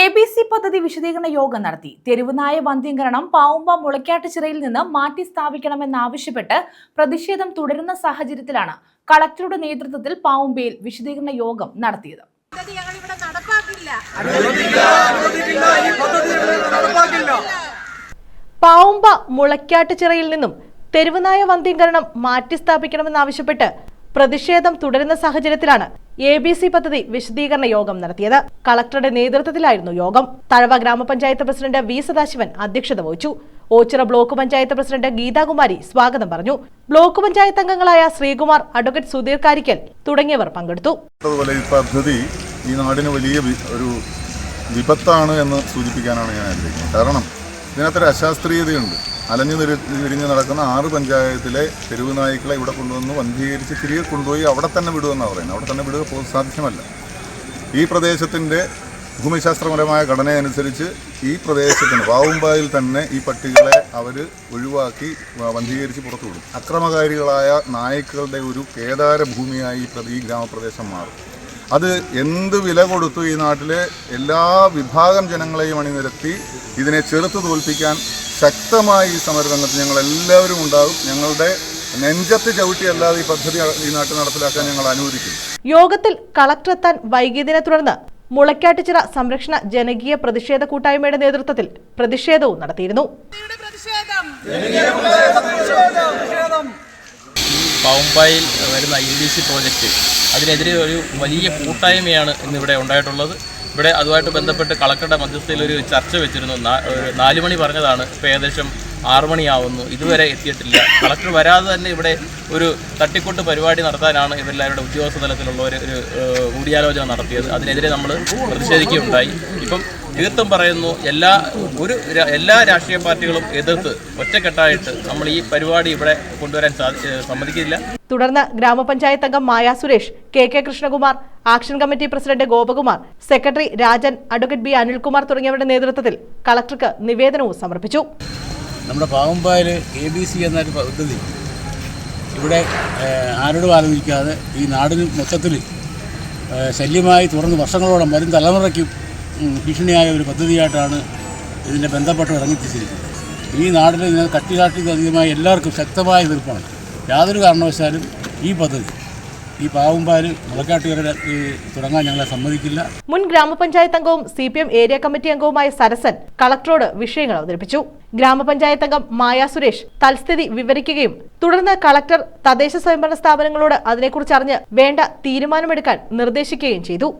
A B C പദ്ധതി വിശദീകരണ യോഗം നടത്തി. തെരുവുനായ വന്ധ്യംകരണം പാവുമ്പ മുളയ്ക്കാട്ടുചിറയിൽ നിന്ന് മാറ്റി സ്ഥാപിക്കണമെന്നാവശ്യപ്പെട്ട് പ്രതിഷേധം തുടരുന്ന സാഹചര്യത്തിലാണ് കളക്ടറുടെ നേതൃത്വത്തിൽ പാവുമ്പയിൽ വിശദീകരണ യോഗം നടത്തിയത്. പാവുമ്പ മുളയ്ക്കാട്ടുചിറയിൽ നിന്നും തെരുവുനായ വന്ധ്യംകരണം മാറ്റി സ്ഥാപിക്കണമെന്നാവശ്യപ്പെട്ട് പ്രതിഷേധം തുടരുന്ന സാഹചര്യത്തിലാണ് എ ബി സി പദ്ധതി വിശദീകരണ യോഗം നടത്തിയത്. കളക്ടറുടെ നേതൃത്വത്തിലായിരുന്നു യോഗം. തഴവ ഗ്രാമപഞ്ചായത്ത് പ്രസിഡന്റ് വി സദാശിവൻ അധ്യക്ഷത വഹിച്ചു. ഓച്ചിറ ബ്ലോക്ക് പഞ്ചായത്ത് പ്രസിഡന്റ് ഗീതാകുമാരി സ്വാഗതം പറഞ്ഞു. ബ്ലോക്ക് പഞ്ചായത്ത് അംഗങ്ങളായ ശ്രീകുമാർ അഡ്വക്കേറ്റ് സുധീർ കാരിക്കൽ തുടങ്ങിയവർ പങ്കെടുത്തു. പദ്ധതി ഈ നാടിന് വലിയ ഒരു വിപത്താണ് എന്ന് സൂചിപ്പിക്കാനാണ് ഞാൻ ആഗ്രഹിക്കുന്നത്. കാരണം ഇതിനകത്തൊരു അശാസ്ത്രീയതയുണ്ട്. അലഞ്ഞു തിരി തിരിഞ്ഞ് നടക്കുന്ന ആറ് പഞ്ചായത്തിലെ തെരുവ് നായ്ക്കളെ ഇവിടെ കൊണ്ടുവന്ന് വന്ധീകരിച്ച് തിരികെ കൊണ്ടുപോയി അവിടെ തന്നെ വിടുമെന്നാണ് പറയുന്നത്. അവിടെ തന്നെ വിടുക സാധ്യമല്ല. ഈ പ്രദേശത്തിന്റെ ഭൂമിശാസ്ത്രപരമായ ഘടനയനുസരിച്ച് ഈ പ്രദേശത്തിന് വാവുമ്പായിൽ തന്നെ ഈ പട്ടികളെ അവർ ഒഴിവാക്കി വന്ധീകരിച്ച് പുറത്തു വിടും അക്രമകാരികളായ നായ്ക്കളുടെ ഒരു കേദാര ഭൂമിയായി ഈ ഗ്രാമപ്രദേശം മാറും. അത് എന്ത് വില കൊടുത്തു ഈ നാട്ടിലെ എല്ലാ വിഭാഗം ജനങ്ങളെയും അണിനിരത്തി ഇതിനെ ചെറുത്തു തോൽപ്പിക്കാൻ ശക്തമായി ഈ സമരരംഗത്ത് ഞങ്ങൾ എല്ലാവരും ഉണ്ടാകും. ഞങ്ങളുടെ നെഞ്ചത്ത് ചവിട്ടിയല്ലാതെ ഈ പദ്ധതി ഈ നാട്ടിൽ നടപ്പിലാക്കാൻ ഞങ്ങൾ അനുവദിക്കും. യോഗത്തിൽ കളക്ടർ എത്താൻ വൈകിയതിനെ തുടർന്ന് മുളയ്ക്കാട്ടുചിറ സംരക്ഷണ ജനകീയ പ്രതിഷേധ കൂട്ടായ്മയുടെ നേതൃത്വത്തിൽ പ്രതിഷേധവും നടത്തിയിരുന്നു. പാവുമ്പായിൽ വരുന്ന ഐ ഡി സി പ്രോജക്റ്റ്. അതിനെതിരെ ഒരു വലിയ കൂട്ടായ്മയാണ് ഇന്നിവിടെ ഉണ്ടായിട്ടുള്ളത്. ഇവിടെ അതുമായിട്ട് ബന്ധപ്പെട്ട് കളക്ടറുടെ മധ്യസ്ഥയിൽ ഒരു ചർച്ച വെച്ചിരുന്നു. നാല് മണി പറഞ്ഞതാണ്. ഇപ്പോൾ ഏകദേശം ആറു മണിയാവുന്നു. ഇതുവരെ എത്തിയിട്ടില്ല. കളക്ടർ വരാതെ തന്നെ ഇവിടെ ഒരു തട്ടിക്കൂട്ട് പരിപാടി നടത്താനാണ് ഇവരെല്ലാവരുടെ ഉദ്യോഗസ്ഥ തലത്തിലുള്ള ഒരു കൂടിയാലോചന നടത്തിയത്. അതിനെതിരെ നമ്മൾ പ്രതിഷേധിക്കുകയുണ്ടായി. ഇപ്പം തീർത്തും പറയുന്നു എല്ലാ ഒരു എല്ലാ രാഷ്ട്രീയ പാർട്ടികളും എതിർത്ത് ഒറ്റക്കെട്ടായിട്ട് നമ്മൾ ഈ പരിപാടി ഇവിടെ കൊണ്ടുവരാൻ സമ്മതിക്കില്ല. തുടർന്ന് ഗ്രാമപഞ്ചായത്ത് അംഗം Maya Suresh K K Krishnakumar action committee president Gopakumar secretary Rajan advocate B Anilkumar തുടങ്ങിയവരുടെ നേതൃത്വത്തിൽ കളക്ടർക്ക് നിവേദനവും സമർപ്പിച്ചു. നമ്മുടെ പാവമ്പായിൽ എ ബി സി എന്നൊരു പദ്ധതി. ഇവിടെ ആരോടും ആലോചിക്കാതെ ഈ നാടിന് മൊത്തത്തിൽ ശല്യമായി തുറന്ന് വർഷങ്ങളോളം വരും തലമുറയ്ക്കും ഭീഷണിയായ ഒരു പദ്ധതിയായിട്ടാണ് ഇതിന്റെ ബന്ധപ്പെട്ട് ഇറങ്ങിത്തിച്ചിരിക്കുന്നത് ഈ നാട്ടിൽ ഇതിനെ കട്ടികാട്ടിയധികമായി എല്ലാവർക്കും ശക്തമായ എതിർപ്പാണ്. യാതൊരു കാരണവശാലും ഈ പദ്ധതി ഈ തുടങ്ങാൻ ഞങ്ങളെ സമ്മതിക്കില്ല. മുൻ ഗ്രാമപഞ്ചായത്ത് അംഗവും C P M area committee അംഗവുമായ സരസൻ കളക്ടറോട് വിഷയങ്ങൾ അവതരിപ്പിച്ചു. ഗ്രാമപഞ്ചായത്ത് അംഗം മായ സുരേഷ് തൽസ്ഥിതി വിവരിക്കുകയും തുടർന്ന് കളക്ടർ തദ്ദേശ സ്വയംഭരണ സ്ഥാപനങ്ങളോട് അതിനെക്കുറിച്ച് അറിഞ്ഞ് വേണ്ട തീരുമാനമെടുക്കാൻ നിർദ്ദേശിക്കുകയും ചെയ്തു.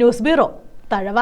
News bureau Thazhava.